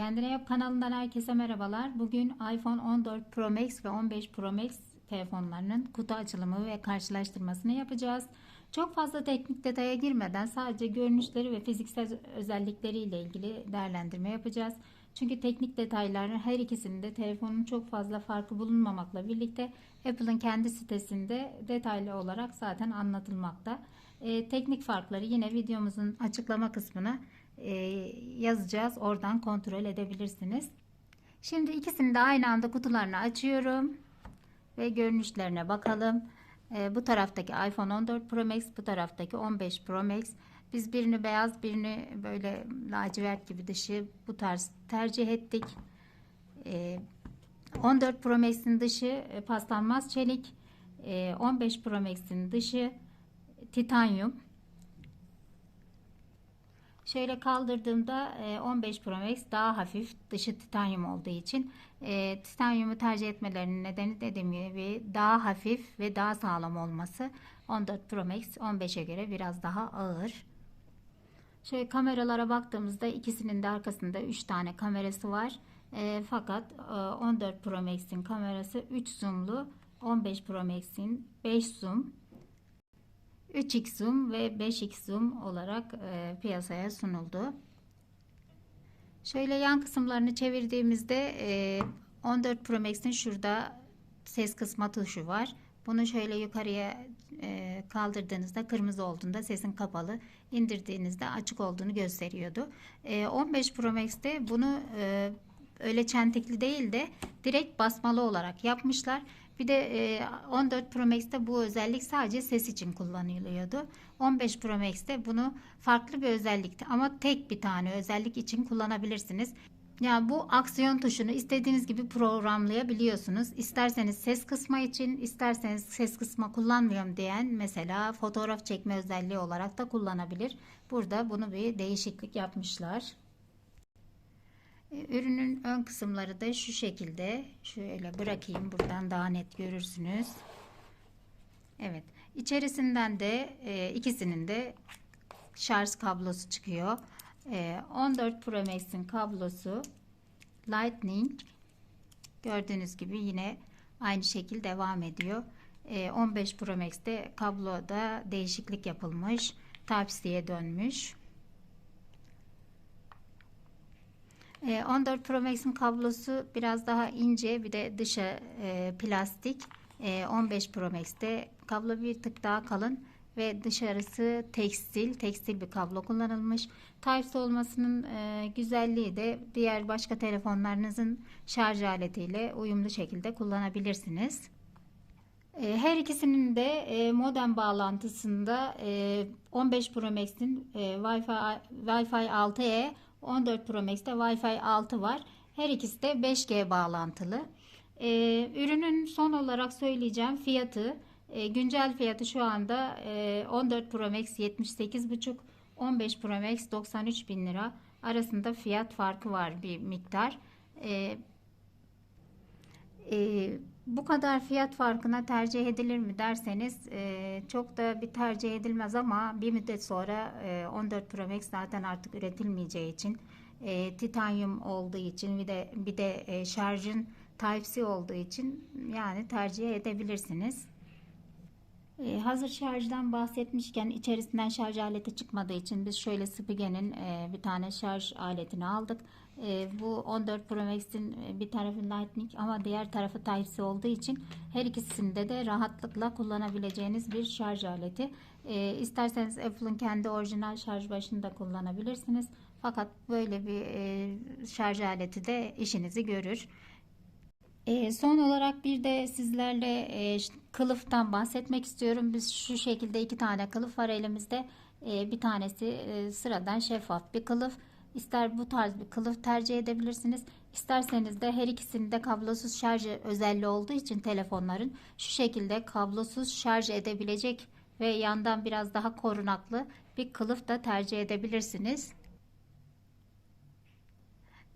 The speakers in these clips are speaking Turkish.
Kendine Yap kanalından herkese merhabalar. Bugün iPhone 14 Pro Max ve 15 Pro Max telefonlarının kutu açılımı ve karşılaştırmasını yapacağız. Çok fazla teknik detaya girmeden sadece görünüşleri ve fiziksel özellikleriyle ilgili değerlendirme yapacağız. Çünkü teknik detayların her ikisinde telefonun çok fazla farkı bulunmamakla birlikte Apple'ın kendi sitesinde detaylı olarak zaten anlatılmakta. Ee, teknik farkları yine videomuzun açıklama kısmına e, yazacağız. Oradan kontrol edebilirsiniz. Şimdi ikisini de aynı anda kutularını açıyorum ve görünüşlerine bakalım. E, bu taraftaki iPhone 14 Pro Max, bu taraftaki 15 Pro Max. Biz birini beyaz, birini böyle lacivert gibi dışı bu tarz tercih ettik. E, 14 Pro Max'in dışı e, paslanmaz çelik. E, 15 Pro Max'in dışı titanyum. Şöyle kaldırdığımda 15 Pro Max daha hafif dışı titanyum olduğu için e, titanyumu tercih etmelerinin nedeni dediğim gibi daha hafif ve daha sağlam olması. 14 Pro Max 15'e göre biraz daha ağır. Şöyle kameralara baktığımızda ikisinin de arkasında 3 tane kamerası var. E, fakat e, 14 Pro Max'in kamerası 3 zoomlu, 15 Pro Max'in 5 zoom. 3x zoom ve 5x zoom olarak e, piyasaya sunuldu. Şöyle yan kısımlarını çevirdiğimizde e, 14 Pro Max'in şurada ses kısma tuşu var. Bunu şöyle yukarıya e, kaldırdığınızda kırmızı olduğunda sesin kapalı, indirdiğinizde açık olduğunu gösteriyordu. E, 15 Pro Max'te bunu e, öyle çentikli değil de direkt basmalı olarak yapmışlar. Bir de 14 Pro Max'te bu özellik sadece ses için kullanılıyordu. 15 Pro Max'te bunu farklı bir özellikti ama tek bir tane özellik için kullanabilirsiniz. Yani bu aksiyon tuşunu istediğiniz gibi programlayabiliyorsunuz. İsterseniz ses kısma için, isterseniz ses kısma kullanmıyorum diyen mesela fotoğraf çekme özelliği olarak da kullanabilir. Burada bunu bir değişiklik yapmışlar. E, ürünün ön kısımları da şu şekilde. Şöyle bırakayım. Buradan daha net görürsünüz. Evet. İçerisinden de e, ikisinin de şarj kablosu çıkıyor. E, 14 Pro Max'in kablosu Lightning gördüğünüz gibi yine aynı şekil devam ediyor. E, 15 Pro Max'te kabloda değişiklik yapılmış. Type-C'ye dönmüş. 14 ee, Pro Max'in kablosu biraz daha ince bir de dışı e, plastik. 15 ee, Pro Max'te kablo bir tık daha kalın ve dışarısı tekstil, tekstil bir kablo kullanılmış. Type-C olmasının e, güzelliği de diğer başka telefonlarınızın şarj aletiyle uyumlu şekilde kullanabilirsiniz. Ee, her ikisinin de e, modem bağlantısında 15 Pro Max'in Wi-Fi Wi-Fi 6E 14 Pro Max'te Wi-Fi 6 var. Her ikisi de 5G bağlantılı. Ee, ürünün son olarak söyleyeceğim fiyatı. E, güncel fiyatı şu anda e, 14 Pro Max 78,5 15 Pro Max 93 bin lira arasında fiyat farkı var bir miktar. E, e, bu kadar fiyat farkına tercih edilir mi derseniz e, çok da bir tercih edilmez ama bir müddet sonra e, 14 Pro Max zaten artık üretilmeyeceği için e, titanyum olduğu için bir de bir de e, şarjın Type-C olduğu için yani tercih edebilirsiniz. Ee, hazır şarjdan bahsetmişken içerisinden şarj aleti çıkmadığı için biz şöyle Spigen'in e, bir tane şarj aletini aldık. E, bu 14 Pro Max'in e, bir tarafı Lightning ama diğer tarafı Type-C olduğu için her ikisinde de rahatlıkla kullanabileceğiniz bir şarj aleti. E, isterseniz Apple'ın kendi orijinal şarj başını da kullanabilirsiniz. Fakat böyle bir e, şarj aleti de işinizi görür. E, son olarak bir de sizlerle e, kılıftan bahsetmek istiyorum. Biz şu şekilde iki tane kılıf var elimizde. E, bir tanesi e, sıradan şeffaf bir kılıf. İster bu tarz bir kılıf tercih edebilirsiniz. İsterseniz de her ikisinde de kablosuz şarj özelliği olduğu için telefonların şu şekilde kablosuz şarj edebilecek ve yandan biraz daha korunaklı bir kılıf da tercih edebilirsiniz.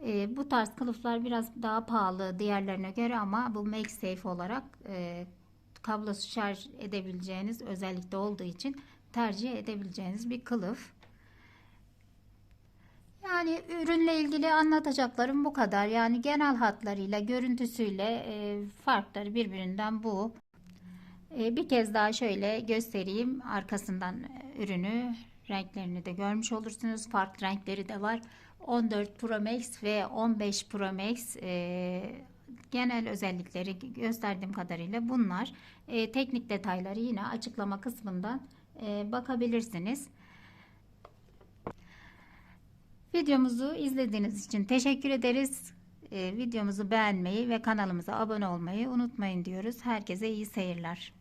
E, bu tarz kılıflar biraz daha pahalı diğerlerine göre ama bu MagSafe olarak e, kablosuz şarj edebileceğiniz özellikte olduğu için tercih edebileceğiniz bir kılıf. Yani ürünle ilgili anlatacaklarım bu kadar. Yani genel hatlarıyla, görüntüsüyle e, farkları birbirinden bu. E, bir kez daha şöyle göstereyim. Arkasından e, ürünü, renklerini de görmüş olursunuz. Farklı renkleri de var. 14 Pro Max ve 15 Pro Max e, genel özellikleri gösterdiğim kadarıyla bunlar. E, teknik detayları yine açıklama kısmından e, bakabilirsiniz. Videomuzu izlediğiniz için teşekkür ederiz. Ee, videomuzu beğenmeyi ve kanalımıza abone olmayı unutmayın diyoruz. Herkese iyi seyirler.